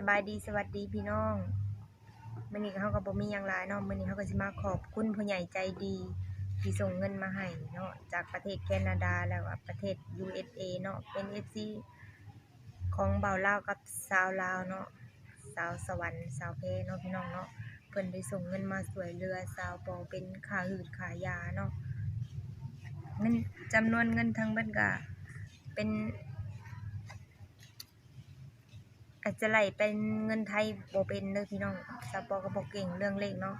สบายดีสวัสดีพี่น้องมื้อนี้เฮาก็บ่มียังหลายเนาะมื้อนี้เฮาก็สิมาขอบคุณผู้ใหญ่ใจดีที่ส่งเงินมาให้เนาะจากประเทศแคนาดาแล้วก็ประเทศ USA เนาะเป็น FC ของเบาเล่ากับสาวลาวเนาะสาวสวรรค์สาวเพเนาะพี่น้องเนาะเพิ่นได้ส่งเงินมาสวยเรือสาวปอเป็นค่าหืดค่ายาเนาะเงินจำนวนเงินทั้งเบิดก็เป็น อาจจะไหลเป็นเงินไทยบ่เป็นเด้อพี่น้องสปอก็บ่เก่งเรื่องเลขเนาะ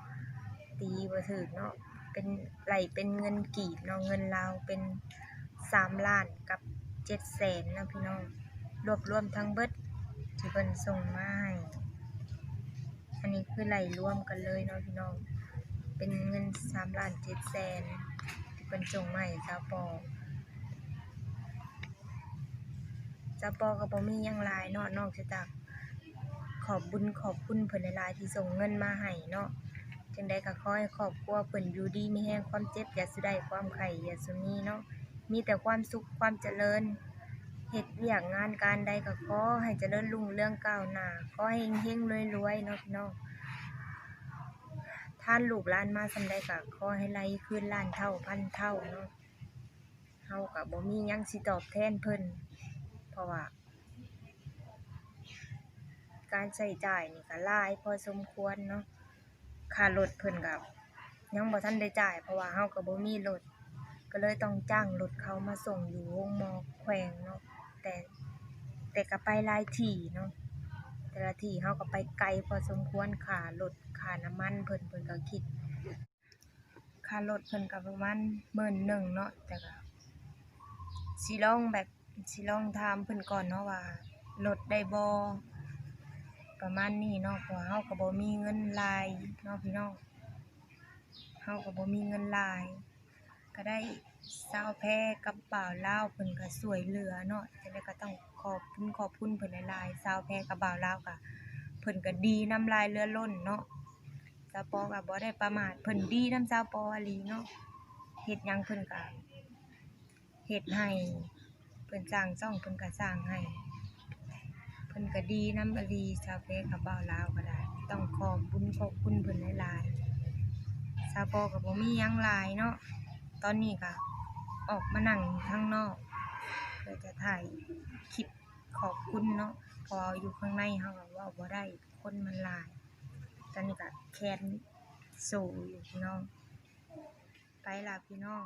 ตีบ่ถูกเนาะเป็นไหลเป็นเงินกีบเนาะเงินลาวเป็นสามล้านกับเจ็ดแสนเนาะพี่น้องรวบรวมทั้งเบิดที่เพิ่นส่งมาให้อันนี้คือไหลรวมกันเลยเนาะพี่น้องเป็นเงินสามล้านเจ็ดแสนที่เพิ่นส่งมาให้สปอ สปอก็บ่มียังหลายเนาะนอกจากขอบบุญขอบคุณเพิ่นหลายๆที่ส่งเงินมาให้เนาะจังใดก็ขอให้ครอบครัวเพิ่นอยู่ดีมีแรงความเจ็บอย่าสุได้ความไข้อย่าสุมีเนาะมีแต่ความสุขความเจริญเฮ็ดเวียกงานการใดก็ขอให้เจริญรุ่งเรื่องก้าวหน้าขอให้เฮงๆรวยๆเนาะพี่น้องท่านลูกหลานมาสำใดก็ขอให้ไหลคืนล้านเท่าพันเท่าเนาะเฮาก็บ่มีหยังสิตอบแทนเพิ่น ราะว่า การใช้จ่ายนี่ก็หลายพอสมควรเนาะค่ารถเพิ่นก็ยังบ่ทันได้จ่าย เพราะว่าเฮาก็บ่มีรถก็เลยต้องจ้างรถเขามาส่งอยู่วงมอแขวงเนาะแต่แต่ก็ไปหลายที่เนาะแต่ละที่เฮาก็ไปไกลพอสมควรค่ารถค่าน้ำมันเพิ่นเพิ่นก็คิดค่ารถเพิ่นก็ประมาณ11,000เนาะแต่ก็สิลองแบบ สิลองถามเพิ่นก่อนเนาะว่าลดได้บ่ประมาณนี้เนาะเพราะว่าเฮาก็บ่มีเงินหลายเนาะพี่น้องเฮาก็บ่มีเงินหลาย ก็ได้สาวแพรกับบ่าวลาวเพิ่นก็ช่วยเหลือเนาะจังได๋ก็ต้องขอบคุณขอบคุณเพิ่นหลายๆสาวแพรกับบ่าวลาวก็เพิ่นก็ดีน้ำลายเรือล้นเนาะสาวปอก็บ่ได้ประมาทเพิ่นดีน้ำสาวปออีหลีเนาะเฮ็ดหยังเพิ่นก็เฮ็ดให้ เพิ่นสร้างช่องเพิ่นก็สร้างให้เพิ่นก็ดีน้ำอหลีชาวเพกับบ่าวลาวก็ได้ ต้องขอบคุญขอบคุณเพิ่นหลายๆชาวปอก็บ่มีหยังหลายเนาะตอนนี้ก็ออกมานั่งข้างนอกเพื่อจะถ่ายคลิปขอบคุณเนาะพออยู่ข้างในเฮาก็ว้าบ่ได้คนมันหลาย ตอนนี้ก็แคนโซอยู่พี่น้อง ไปล่ะพี่น้อง